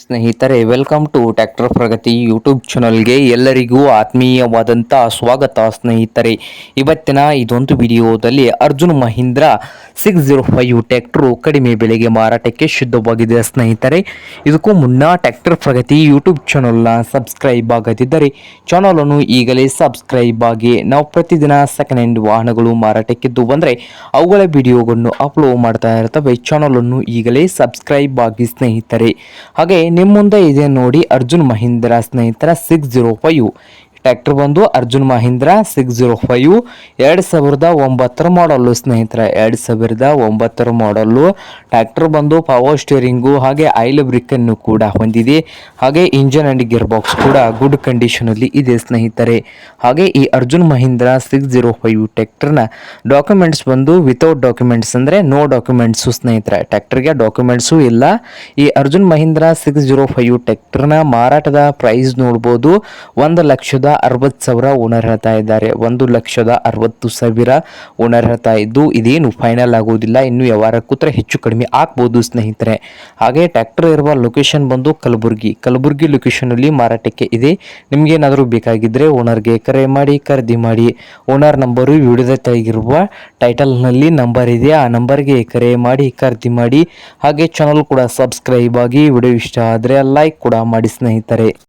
ಸ್ನೇಹಿತರೆ welcome to tractor Pragati YouTube ಚಾನಲ್ಗೆ ಎಲ್ಲರಿಗೂ ಆತ್ಮೀಯವಾದಂಥ ಸ್ವಾಗತ ಸ್ನೇಹಿತರೆ. ಇವತ್ತಿನ ಇದೊಂದು ವಿಡಿಯೋದಲ್ಲಿ Arjun Mahindra six zero five tractor ಕಡಿಮೆ ಬೆಲೆಗೆ ಮಾರಾಟಕ್ಕೆ ಶುದ್ಧವಾಗಿದೆ ಸ್ನೇಹಿತರೆ. ಇದಕ್ಕೂ ಮುನ್ನ ಟ್ಯಾಕ್ಟರ್ ಪ್ರಗತಿ ಯೂಟ್ಯೂಬ್ ಚಾನಲ್ನ ಸಬ್ಸ್ಕ್ರೈಬ್ ಆಗದಿದ್ದರೆ ಚಾನಲನ್ನು ಈಗಲೇ ಸಬ್ಸ್ಕ್ರೈಬ್ ಆಗಿ, ನಾವು ಪ್ರತಿದಿನ ಸೆಕೆಂಡ್ ಹ್ಯಾಂಡ್ ವಾಹನಗಳು ಮಾರಾಟಕ್ಕಿದ್ದು ಬಂದರೆ ಅವುಗಳ ವಿಡಿಯೋಗಳನ್ನು ಅಪ್ಲೋಡ್ ಮಾಡ್ತಾ ಇರ್ತವೆ. ಚಾನಲನ್ನು ಈಗಲೇ ಸಬ್ಸ್ಕ್ರೈಬ್ ಆಗಿ ಸ್ನೇಹಿತರೆ. ಹಾಗೆ ನಿಮ್ಮ ಮುಂದೆ ಇದೆ ನೋಡಿ ಅರ್ಜುನ್ ಮಹೀಂದ್ರ ಸ್ನೇಹಿತರ ಸಿಕ್ಸ್ ಜೀರೋ ಫೈವ್ ಟ್ರ್ಯಾಕ್ಟರ್ ಬಂದು Arjun Mahindra six zero five, ಎರಡು ಸಾವಿರದ ಒಂಬತ್ತರ ಮಾಡಲ್ಲು ಸ್ನೇಹಿತರ, ಎರಡು ಸಾವಿರದ ಒಂಬತ್ತರ ಮಾಡಲ್ಲು ಟ್ರ್ಯಾಕ್ಟರ್ ಬಂದು ಪವರ್ ಸ್ಟೇರಿಂಗು ಹಾಗೆ ಆಯಿಲ್ ಬ್ರಿಕ್ಕನ್ನು ಕೂಡ ಹೊಂದಿದೆ. ಹಾಗೆ ಇಂಜನ್ ಆ್ಯಂಡ್ ಗಿಯರ್ ಬಾಕ್ಸ್ ಕೂಡ ಗುಡ್ ಕಂಡೀಷನಲ್ಲಿ ಇದೆ ಸ್ನೇಹಿತರೆ. ಹಾಗೆ ಈ Arjun Mahindra six zero five ಟ್ರ್ಯಾಕ್ಟರ್ನ ಡಾಕ್ಯುಮೆಂಟ್ಸ್ ಬಂದು ವಿತೌಟ್ ಡಾಕ್ಯುಮೆಂಟ್ಸ್ ಅಂದರೆ ನೋ ಡಾಕ್ಯುಮೆಂಟ್ಸು ಸ್ನೇಹಿತರ. ಟ್ರ್ಯಾಕ್ಟರ್ಗೆ ಡಾಕ್ಯುಮೆಂಟ್ಸು ಇಲ್ಲ. ಈ Arjun Mahindra six zero five ಟ್ರ್ಯಾಕ್ಟರ್ನ ಮಾರಾಟದ ಪ್ರೈಸ್ ನೋಡ್ಬೋದು. ಒಂದು ಲಕ್ಷದ ಅರವತ್ತು ಸಾವಿರ ಓನರ್ ಹೇಳ್ತಾ ಇದ್ದಾರೆ. ಒಂದು ಲಕ್ಷದ ಅರವತ್ತು ಸಾವಿರ ಓನರ್ ಹೇಳ್ತಾ ಇದ್ದು ಇದೇನು ಫೈನಲ್ ಆಗೋದಿಲ್ಲ. ಇನ್ನು ವ್ಯವಹಾರಕ್ಕೂತ್ರ ಕೂತ್ರೆ ಹೆಚ್ಚು ಕಡಿಮೆ ಆಗ್ಬೋದು ಸ್ನೇಹಿತರೆ. ಹಾಗೆ ಟ್ರ್ಯಾಕ್ಟರ್ ಇರುವ ಲೊಕೇಶನ್ ಬಂದು ಕಲಬುರ್ಗಿ. ಕಲಬುರ್ಗಿ ಲೊಕೇಶನಲ್ಲಿ ಮಾರಾಟಕ್ಕೆ ಇದೆ. ನಿಮಗೇನಾದರೂ ಬೇಕಾಗಿದ್ದರೆ ಓನರ್ಗೆ ಕರೆ ಮಾಡಿ, ಖರೀದಿ ಮಾಡಿ. ಓನರ್ ನಂಬರು ವಿಡಿಯೋದ ತೆಗಿರುವ ಟೈಟಲ್ನಲ್ಲಿ ನಂಬರ್ ಇದೆ. ಆ ನಂಬರ್ಗೆ ಕರೆ ಮಾಡಿ, ಖರೀದಿ ಮಾಡಿ. ಹಾಗೆ ಚಾನಲ್ ಕೂಡ ಸಬ್ಸ್ಕ್ರೈಬ್ ಆಗಿ ವಿಡಿಯೋ ಇಷ್ಟ ಆದರೆ ಲೈಕ್ ಕೂಡ ಮಾಡಿ ಸ್ನೇಹಿತರೆ.